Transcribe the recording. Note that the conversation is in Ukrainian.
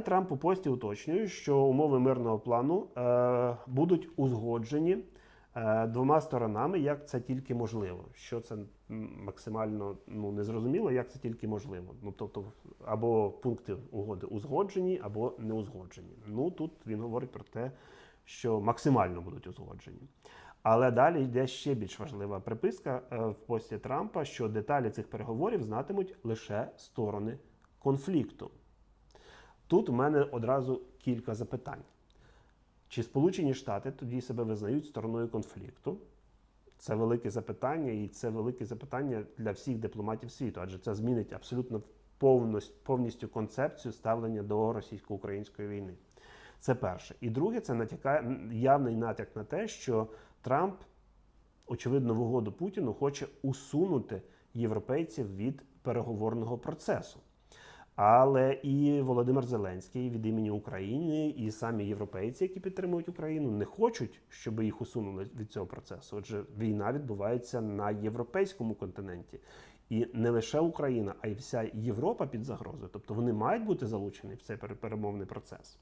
Трамп у пості уточнює, що умови мирного плану е, будуть узгоджені е, двома сторонами, як це тільки можливо. Що це максимально ну, незрозуміло, як це тільки можливо. Ну тобто, або пункти угоди узгоджені, або не узгоджені. Ну тут він говорить про те, що максимально будуть узгоджені. Але далі йде ще більш важлива приписка е, в пості Трампа, що деталі цих переговорів знатимуть лише сторони конфлікту. Тут у мене одразу кілька запитань. Чи Сполучені Штати тоді себе визнають стороною конфлікту? Це велике запитання, і це велике запитання для всіх дипломатів світу, адже це змінить абсолютно повністю, концепцію ставлення до російсько-української війни. Це перше. І друге, це натякає явний натяк на те, що Трамп, очевидно, в угоду Путіну хоче усунути європейців від переговорного процесу. Але і Володимир Зеленський від імені України, і самі європейці, які підтримують Україну, не хочуть, щоб їх усунули від цього процесу. Отже, війна відбувається на європейському континенті. І не лише Україна, а й вся Європа під загрозою. Тобто вони мають бути залучені в цей пере- перемовний процес.